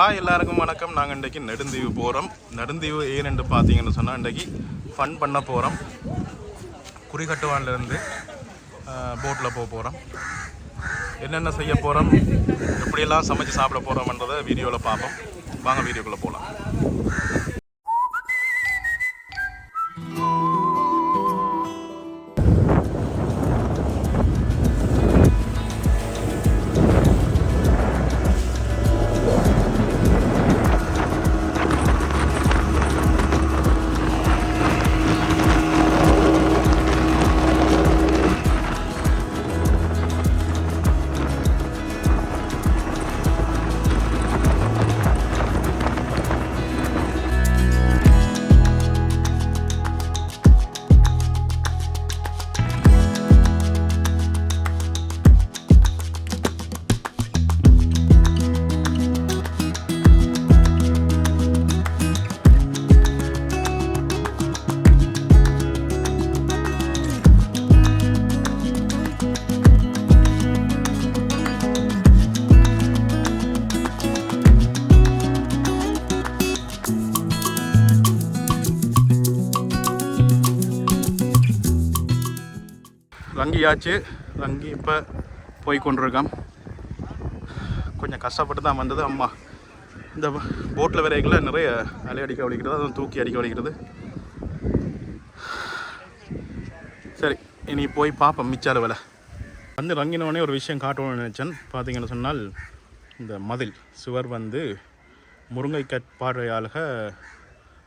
Hi எல்லாருக்கும் வணக்கம். நாங்கள் இன்றைக்கி நெடுந்தீவு போகிறோம் நெடுந்தீவு ஏன்னு பார்த்தீங்கன்னு சொன்னால் இன்றைக்கி ஃபன் பண்ண போகிறோம் குறிகட்டுவான்லேருந்து போட்டில் போக போகிறோம் என்னென்ன செய்ய போகிறோம் எப்படியெல்லாம் சமைச்சு சாப்பிட போகிறோம்ன்றதை வீடியோவில் பார்ப்போம். வாங்க வீடியோக்குள்ளே போகலாம் ரங்கியாச்சு ரங்கி இப்போ போய் கொண்டிருக்கோம். கொஞ்சம் கஷ்டப்பட்டு தான் வந்தது. அம்மா இந்த போட்டில் விரைகளை நிறைய அலை அடிக்க வலிக்கிறது அதுவும் தூக்கி அடிக்க வலிக்கிறது சரி இனி போய் பார்ப்போம் மிச்சால வேலை. வந்து ரங்கினவனே ஒரு விஷயம் காட்டணும்னு நினச்சேன். பார்த்தீங்கன்னு சொன்னால் இந்த மதில் சுவர் வந்து முருங்கை கற்பாறையாளக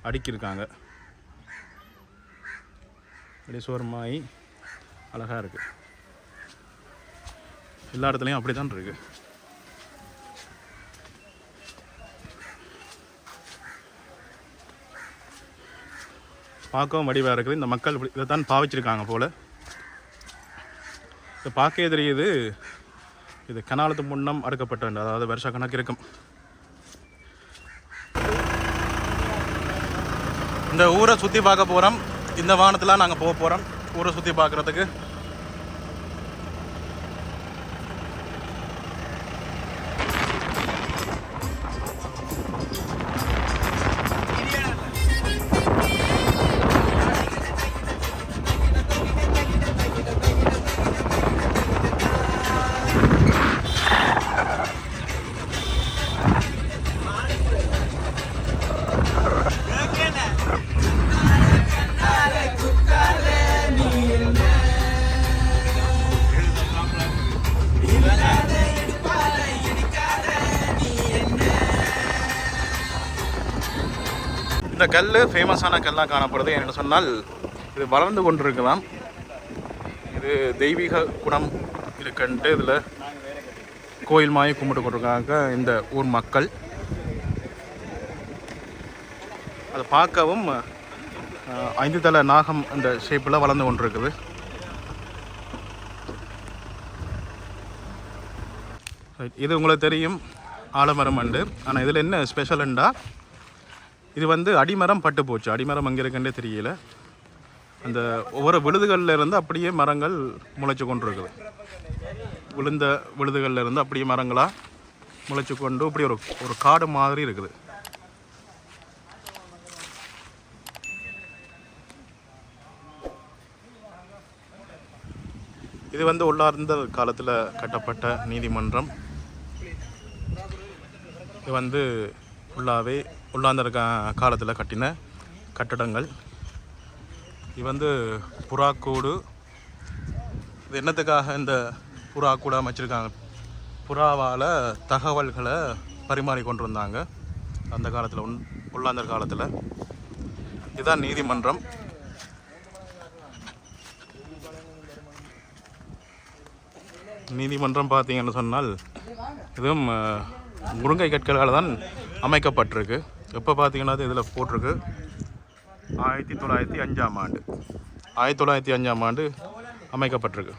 அடுக்கியிருக்காங்க அப்படியே சுவரமாயி அழகாக இருக்குது எல்லா இடத்துலையும் அப்படி தான் இருக்குது பார்க்கவும் வடிவாக இருக்குது. இந்த மக்கள் இப்படி இதை தான் பாவிச்சிருக்காங்க போல். இதை பார்க்கவே தெரியுது. இது கனாலத்து முன்னம் அடுக்கப்பட்ட வேண்டும் அதாவது வருஷ கணக்கு இருக்கும். இந்த ஊரை சுற்றி பார்க்க போகிறோம் இந்த வானத்தில் நாங்கள் போக போகிறோம் ஊரை சுற்றி பார்க்குறதுக்கு இந்த கல் ஃபேமஸான கல்லாக காணப்படுது. என்று சொன்னால் இது வளர்ந்து கொண்டிருக்கலாம். இது தெய்வீக குணம் இருக்குன்ட்டு இதில் கோயில் மாயை கும்பிட்டு கொண்டிருக்காங்க இந்த ஊர் மக்கள். அதை பார்க்கவும் ஐந்து தலை நாகம் அந்த ஷேப்பில் வளர்ந்து கொண்டிருக்குது. இது உங்களுக்கு தெரியும் ஆலமரம் அண்டு. ஆனால் இதில் என்ன ஸ்பெஷலுண்டா இது வந்து அடிமரம் பட்டு போச்சு. அடிமரம் அங்கே இருக்குன்னே தெரியல. அந்த ஒவ்வொரு விழுதுகளில் இருந்து அப்படியே மரங்கள் முளைச்சு கொண்டு இருக்குது விழுந்த விழுதுகளில் இருந்து அப்படியே மரங்களாக முளைச்சு கொண்டு இப்படி ஒரு ஒரு காடு மாதிரி இருக்குது. இது வந்து உள்ளார்ந்த காலத்தில் கட்டப்பட்ட நீதிமன்றம். இது வந்து ஃபுல்லாகவே உள்ளாந்தர காலத்தில் கட்டின கட்டடங்கள். இது வந்து புறாக்கூடு. இது என்னத்துக்காக இந்த புறாக்கூட அமைச்சிருக்காங்க? புறாவால் தகவல்களை பரிமாறிக்கொண்டு வந்தாங்க அந்த காலத்தில் உன் உள்ளாந்தர் காலத்தில். இதுதான் நீதிமன்றம். நீதிமன்றம் பார்த்தீங்கன்னு சொன்னால் இதுவும் முருங்கை கற்களால் தான் அமைக்கப்பட்டிருக்கு. எப்போ பார்த்தீங்கன்னா இதில் போட்டிருக்கு? ஆயிரத்தி தொள்ளாயிரத்தி அஞ்சாம் ஆண்டு. ஆயிரத்தி தொள்ளாயிரத்தி அஞ்சாம் ஆண்டு அமைக்கப்பட்டிருக்கு.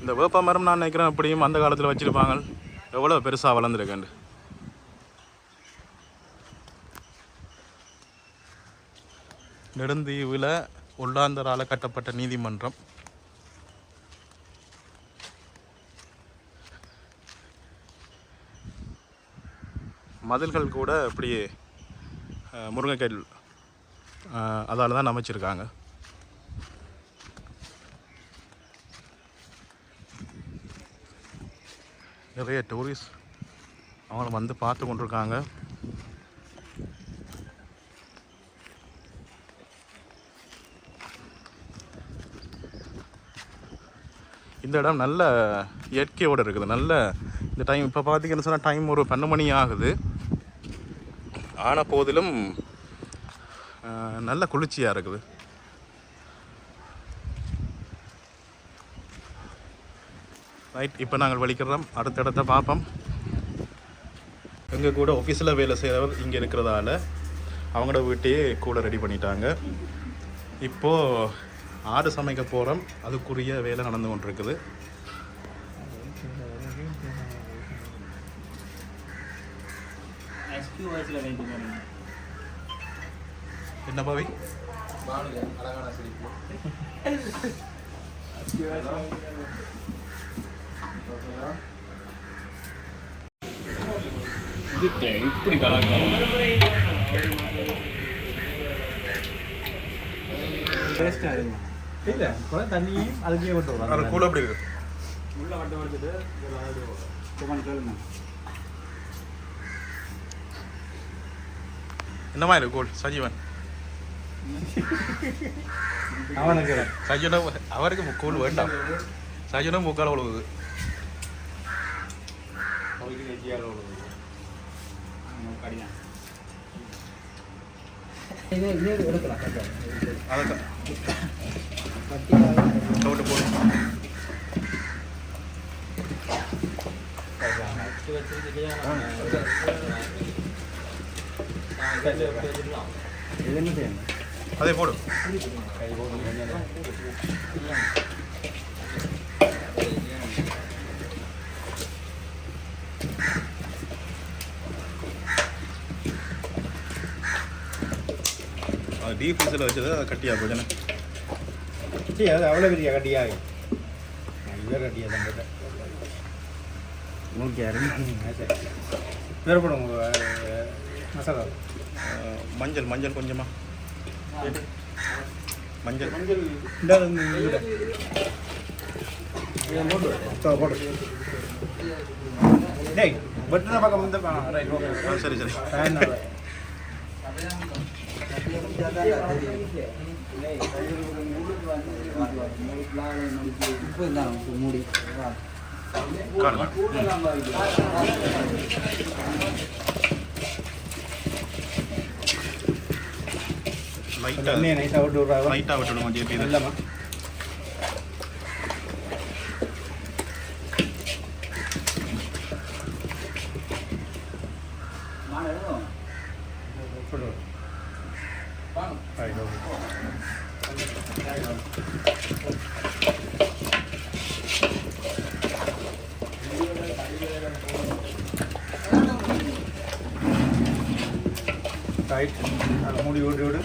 இந்த வேப்ப மரம் நான் நினைக்கிறேன் அப்படியும் அந்த காலத்தில் வச்சுருப்பாங்க. எவ்வளோ பெருசாக வளர்ந்துருக்கேன் நெடுந்தீவில் ஒல்லாந்தரால் கட்டப்பட்ட நீதிமன்றம். மதில்கள் கூட அப்படியே முருங்கைக்கல் அதால் தான் அமைச்சிருக்காங்க. நிறைய டூரிஸ்ட் அவங்கள வந்து பார்த்து கொண்டிருக்காங்க. இந்த இடம் நல்ல இயற்கையோடு இருக்குது. நல்ல இந்த டைம் இப்போ பார்த்தீங்கன்னு சொன்னால் டைம் ஒரு பன்னெண்டு மணி ஆகுது. ஆன போதிலும் நல்ல குளிர்ச்சியாக இருக்குது. ரைட் இப்போ நாங்கள் வலிக்கிறோம். அடுத்த இடத்த பார்ப்போம். எங்கள் கூட ஆஃபீஸில் வேலை செய்கிறவர் இங்கே இருக்கிறதால அவங்களோட வீட்டையே கூட ரெடி பண்ணிட்டாங்க. இப்போது ஆடு சமைக்க போகிறோம் அதுக்குரிய வேலை நடந்து கொண்டிருக்குது. என்ன பாவி? இப்படி கலாச்சாரம் இல்லை கூட தண்ணியும் அதுக்கே கொண்டு அது வரோம் கூட அப்படி இருக்குது உள்ள வட்ட வச்சுட்டு சும்மா கேளுங்க என்னமா இருக்கு கூழ் சஜீவன் அவனுக்கு சஜீவன அவருக்கு கூழ் வேண்டாம் சஜீவன முக்கால் உழுவுது கடினம் அதை கவுட்டு போடும் அதே போடு டீப் ஃப்ரிட்ஜில் வச்சது கட்டியாக சரி அது அவ்வளோ பெரிய கட்டியாக இவர் கட்டியாக தான் போட்டேன் அரை வேறு போடும் மசாலா மஞ்சள் மஞ்சள் கொஞ்சமா மஞ்சள் இதில் போட்டு டேய் வெட்டின பக்கம் வந்து ஓகே சரி சரி ஃபேன் மூடி லைட்டாக நைஸாக விட்டு விட்றாங்க. லைட்டாக விட்டுடுவோம் ஜேபி இல்லைம்மா போட்டு ரைட் ஓகே ரைட் அதை மூடி விட்டு விடு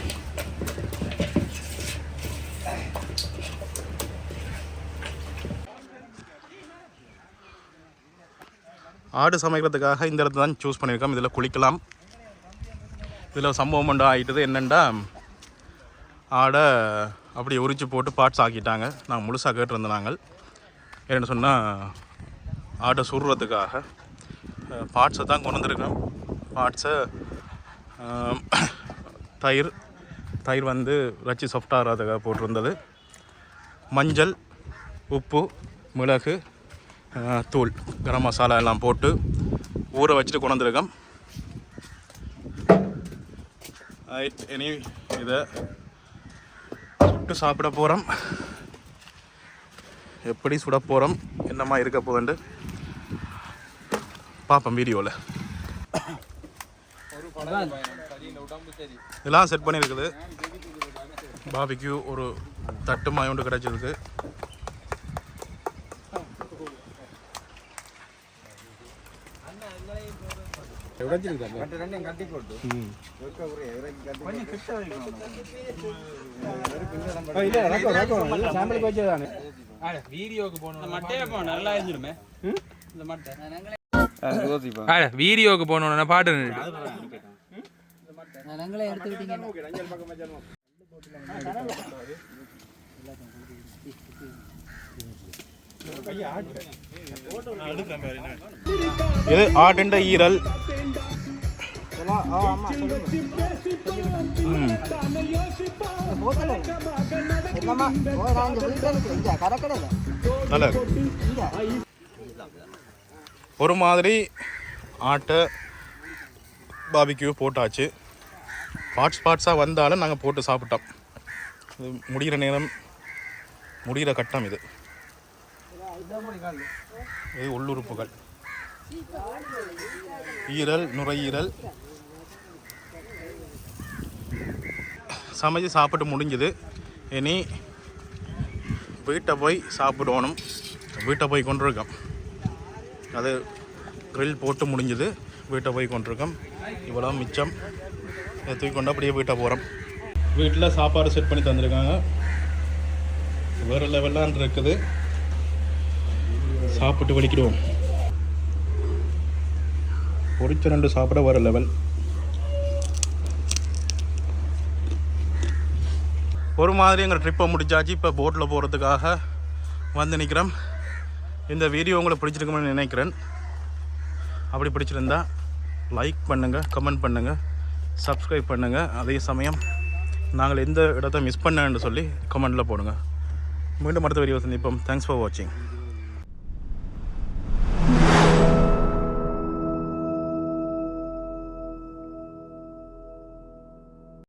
ஆடு சமைக்கிறதுக்காக இந்த இடத்துல தான் சூஸ் பண்ணியிருக்கோம். இதில் குளிக்கலாம். இதில் சம்பவம் ஒன்று ஆகிட்டது என்னென்னா ஆடை அப்படி உரிச்சு போட்டு பார்ட்ஸ் ஆக்கிட்டாங்க. நாங்கள் முழுசாக கேட்டிருந்தோம் நாங்கள். என்னென்னு சொன்னால் ஆடை சுடுறதுக்காக பார்ட்ஸை தான் கொண்டு வந்திருக்கோம். பார்ட்ஸை தயிர் தயிர் வந்து ரச்சி சாஃப்டாகிறதுக்காக போட்டிருந்தது. மஞ்சள் உப்பு மிளகு தூள் கரம் மசாலா எல்லாம் போட்டு ஊற வச்சுட்டு கொண்டு இனி இதை சுட்டு சாப்பிட போகிறோம் எப்படி சுட போகிறோம் என்னம்மா இருக்க போகுதுண்டு பார்ப்போம் வீடியோவில் இதெல்லாம் செட் பண்ணியிருக்குது பாபிக்கு ஒரு தட்டு மாயோண்டு கிடச்சிருக்கு. வீடியோக்கு போகணும். மட்டையே போ நல்லா இருந்துருமே இந்த மட்டை. வீடியோக்கு போகணும்னா பாட்டு இது ஆட்டுண்ட ஈரல். நல்லா. ஒரு மாதிரி ஆட்டை பாபிக்யூ போட்டாச்சு. பார்ட்ஸ் பார்ட்ஸாக வந்தாலும் நாங்கள் போட்டு சாப்பிட்டோம். இது முடிகிற நேரம் முடிகிற கட்டம் இது. இது உள்ளுறுப்புகள். ஈரல் நுரையீரல். சமைச்சு சாப்பிட்டு முடிஞ்சுது. இனி வீட்டை போய் சாப்பிடணும். வீட்டை போய் கொண்டிருக்கோம். அது grill போட்டு முடிஞ்சுது. வீட்டை போய் கொண்டிருக்கோம். இவ்வளோ மிச்சம். இதை தூக்கி கொண்டு அப்படியே வீட்டை போகிறோம் வீட்டில் சாப்பாடு செட் பண்ணி தந்திருக்காங்க. வேறு லெவலான் இருக்குது. சாப்பிட்டு வலிக்கிடுவோம். பொரிச்ச ரெண்டு சாப்பிட வேறு லெவல் ஒரு மாதிரி எங்கள் ட்ரிப்பை முடிச்சாச்சு. இப்போ போட்டில் போகிறதுக்காக வந்து நிற்கிறோம் இந்த வீடியோ உங்களுக்கு பிடிச்சிருக்கும்னு நினைக்கிறேன். அப்படி பிடிச்சிருந்தா லைக் பண்ணுங்கள் கமெண்ட் பண்ணுங்கள் சப்ஸ்கிரைப் பண்ணுங்கள் அதே சமயம் நாங்கள் எந்த இடத்த மிஸ் பண்ணேன்னு சொல்லி கமெண்டில் போடுங்க. மீண்டும் அடுத்த வீடியோ சந்திப்போம். தேங்க்ஸ் ஃபார் வாட்சிங்